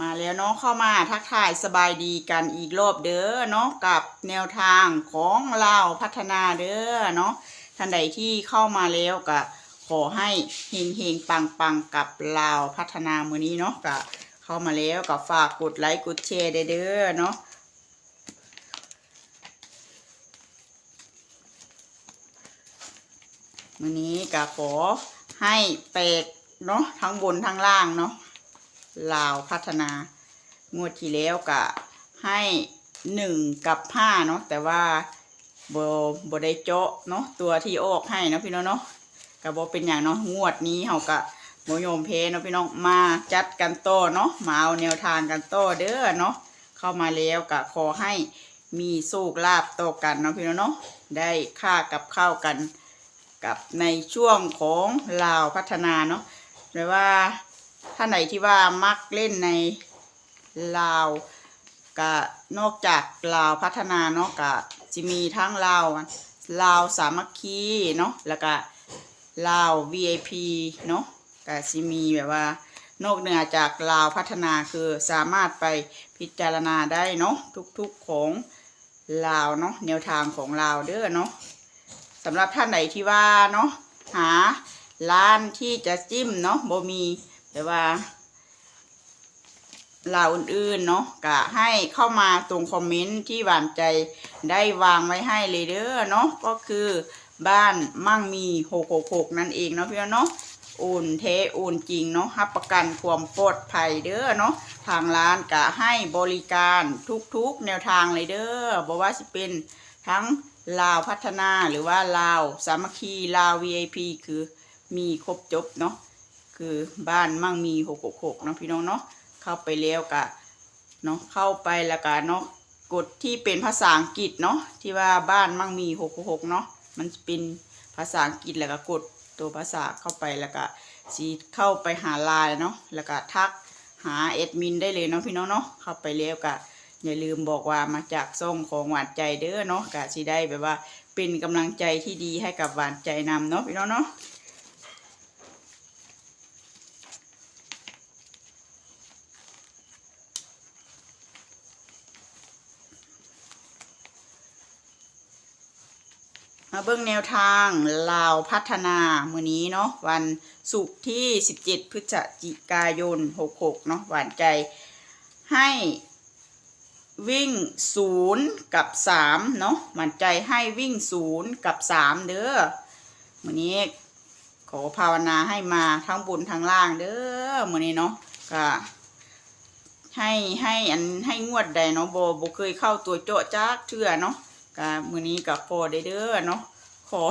มาแล้วเนาะเข้ามาทักทายสบายดีกันอีกรอบเด้อเนาะกับแนวทางของเราพัฒนาเด้อเนาะท่านใดที่เข้ามาแล้วก็ขอให้เฮงเฮงปังปังกับลาพัฒนามือนี้เนาะก็เข้ามาแล้วก็ฝากกดไลค์กดแชร์เด้อเนาะมือนี้ก็ขอให้แปลกเนาะทั้งบนทั้งล่างเนาะ ลาวพัฒนางวดที่แล้วก็ให้หนึ่งกับห้าเนาะแต่ว่าโบบได้เจาะเนาะตัวที่ออกให้นะพี่น้องเนาะกับบเป็นอย่างเนาะงวดนี้เขาก็โมโยมเพเนาะพี่น้องมาจัดกันโตเนาะมาเอาแนวทางกันโตเด้อเนาะเข้ามาแล้วก็ขอให้มีโชคลาภโตกันเนาะพี่น้องเนาะได้ค่ากับข้าวกันกับในช่วงของลาวพัฒนาเนาะหรือว่า ท่านไหนที่ว่ามักเล่นในลาวก็นอกจากลาวพัฒนาเนาะก็จะมีทั้งลาวลาวสามัคคีเนาะแล้วก็ลาว VIP เนาะก็จะมีแบบว่านอกเหนือจากลาวพัฒนาคือสามารถไปพิจารณาได้เนาะทุกๆของลาวเนาะแนวทางของลาวเด้อเนาะสำหรับท่านไหนที่ว่าเนาะหาร้านที่จะจิ้มเนาะบ่มี แต่ว่าลาวอื่นๆเนาะก็ให้เข้ามาตรงคอมเมนต์ที่หวานใจได้วางไว้ให้เลยเด้อเนาะก็คือบ้านมั่งมีหกหกหกนั่นเองเนาะพี่องเนาะอุ่นเทอุ่นจริงเนาะรับประกันความปลอดภัยเด้อเนาะทางร้านก็ให้บริการทุกๆแนวทางเลยเด้อบอกว่าสิเป็นทั้งลาวพัฒนาหรือว่าลาวสามัคคีลาว VIP คือมีครบจบเนาะ คือบ้านมั่งมีหกหกหกเนาะพี่น้องเนาะเข้าไปแล้วกะเนาะเข้าไปแล้วกะเนาะกดที่เป็นภาษาอังกฤษเนาะที่ว่าบ้านมั่งมีหกหกหกเนาะมันเป็นภาษาอังกฤษแล้วก็กดตัวภาษาเข้าไปแล้วก็สีเข้าไปหาไลน์เนาะแล้วก็ทักหาเอดมินได้เลยเนาะพี่น้องเนาะเข้าไปแล้วกะอย่าลืมบอกว่ามาจากซ่งของหวานใจเด้อเนาะกะสีได้แบบว่าเป็นกำลังใจที่ดีให้กับหวานใจนำเนาะพี่น้องเนาะ มาเบิ่งแนวทางลาวพัฒนามือนี้เนาะวันศุกร์ที่ 17 พฤศจิกายน 66 เนาะหวานใจให้วิ่ง 0 กับ 3 เนาะหวานใจให้วิ่ง 0 กับ 3 เด้อมือนี้ขอภาวนาให้มาทั้งบนทั้งล่างเด้อมือนี้เนาะก็ให้ให้อันให้งวดใดเนาะโบ่บ่เคยเข้าตัวโจ๊ะจักเทื่อเนาะ ก็มือนี้กับพอได้เด้อเนาะขอ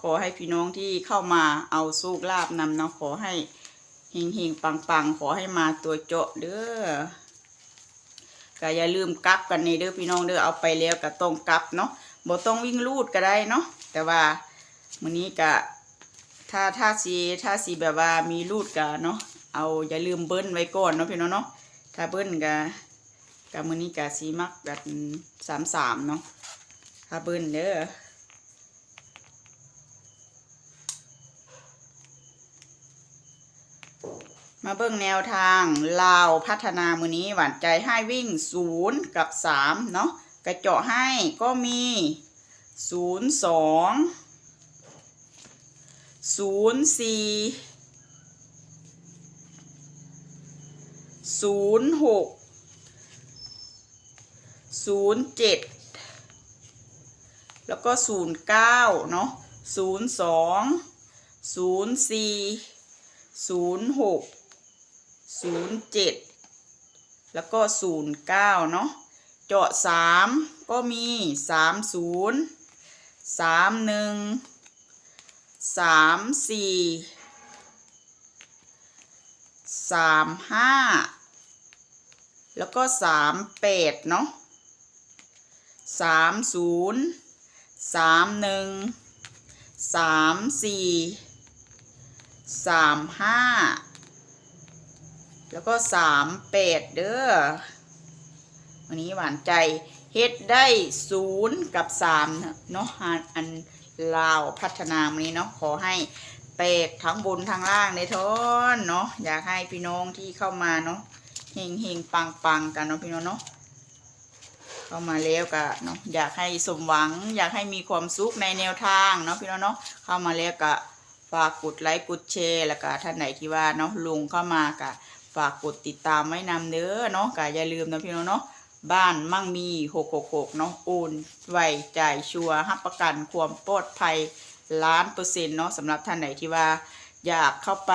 ขอให้พี่น้องที่เข้ามาเอาสูกลาบนำเนาะขอให้เฮงเฮงปังปังขอให้มาตัวเจาะเด้อก็อย่าลืมกลับกันในเด้อพี่น้องเด้อเอาไปแล้วก็ต้องกลับเนาะบ่ต้องวิ่งลูดก็ได้เนาะแต่ว่ามื้อนี้ก็ถ้าถ้าสีถ้าสีแบบว่ามีลูดก็เนาะเอาอย่าลืมเบิ้ลไว้ก่อนเนาะพี่น้องเนาะถ้าเบิ้ลก็ก็มื้อนี้ก็สีมักแบบสามสามเนาะ อาบินเด้อมาเบิ่งแนวทางลาวพัฒนามือนี้หวานใจให้วิ่ง 0 กับ 3 เนาะกระเจาะให้ก็มี 0 2 0 4 0 6 0 7 แล้วก็ศูนย์เก้าเนาะศูนย์สองศูนย์สี่ศูนย์หกศูนย์เจ็ดแล้วก็ศูนย์เก้าเนาะเจาะสามก็มีสามศูนย์สามหนึ่งสามสี่สามห้าแล้วก็สามแปดเนาะสามศูนย์ สามหนึ่งสามสี่สามห้าแล้วก็สามแปดเด้อวันนี้หวานใจเฮ็ดได้ศูนย์กับสามเนาะอันลาวพัฒนาวันนี้เนาะขอให้แตกทั้งบนทั้งล่างในทอนเนาะอยากให้พี่น้องที่เข้ามาเนาะเฮงเฮงปังปังกันเนาะพี่น้องเนาะ เข้ามาแล้วก็เนาะอยากให้สมหวัง อยากให้มีความสุขในแนวทางเนาะพี่น้องเนาะเข้ามาแล้วก็ฝากกดไลค์กดแชร์แล้วก็ท่านไหนที่ว่าเนาะลุงเข้ามาก็ฝากกดติดตามไว้นำเด้อเนาะก็อย่าลืมนะพี่น้องเนาะบ้านมั่งมี666เนาะโอนไวจ่ายชัวร์รับประกันความปลอดภัยล้านเปอร์เซ็นต์เนาะสำหรับท่านไหนที่ว่า อยากเข้าไป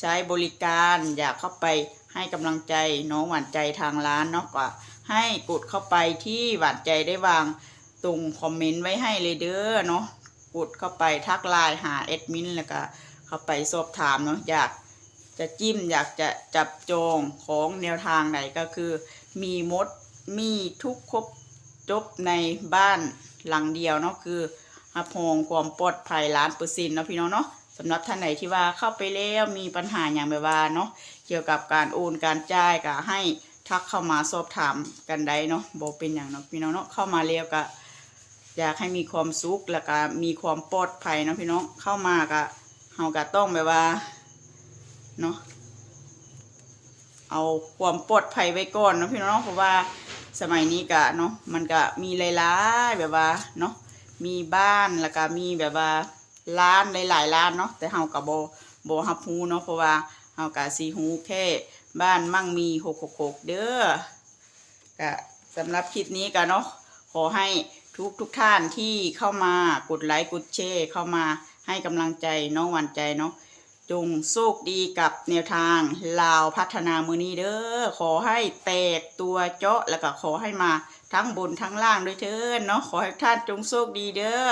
ใช้บริการ อยากเข้าไปให้กำลังใจน้องหวานใจทางร้านเนาะก็ ให้กดเข้าไปที่หวานใจได้วางตรงคอมเมนต์ไว้ให้เลยเด้อเนาะกดเข้าไปทักไลน์หาแอดมินแล้วก็เข้าไปสอบถามเนาะอยากจะจิ้มอยากจะจับจองของแนวทางไหนก็คือ มีมดมีทุกครบจบในบ้านหลังเดียวเนาะคือรับรองความปลอดภัยล้านเปอร์เซ็นต์เนาะพี่น้องเนาะสำหรับท่านไหนที่ว่าเข้าไปแล้วมีปัญหาอย่างแบบว่าเนาะเกี่ยวกับการโอนการจ่ายก็ให้ ทักเข้ามาสอบถามกันได้เนาะบอกเป็นอย่างเนาะพี่น้องเนาะเข้ามาแล้วก็อยากให้มีความสุขแล้วก็มีความปลอดภัยเนาะพี่น้องเข้ามาก็เฮาก็ต้องแบบว่าเนาะเอาความปลอดภัยไว้ก่อนเนาะพี่น้องเพราะว่าสมัยนี้กะเนาะมันก็มีหลายๆแบบว่าเนาะมีบ้านแล้วก็มีแบบว่าร้านหลายๆร้านเนาะแต่เฮากับโบโบฮับฮูเนาะเพราะว่า เฮากะซีฮูแค่บ้านมั่งมีหกหกหกเด้อกะสำหรับคลิปนี้กะเนาะขอให้ทุกทุกท่านที่เข้ามากดไลค์กดแชร์เข้ามาให้กำลังใจน้องหวันใจเนาะจงโชคดีกับแนวทางลาวพัฒนามือนี้เด้อขอให้แตกตัวเจาะแล้วก็ขอให้มาทั้งบนทั้งล่างด้วยเถินเนาะขอให้ท่านจงโชคดีเด้อ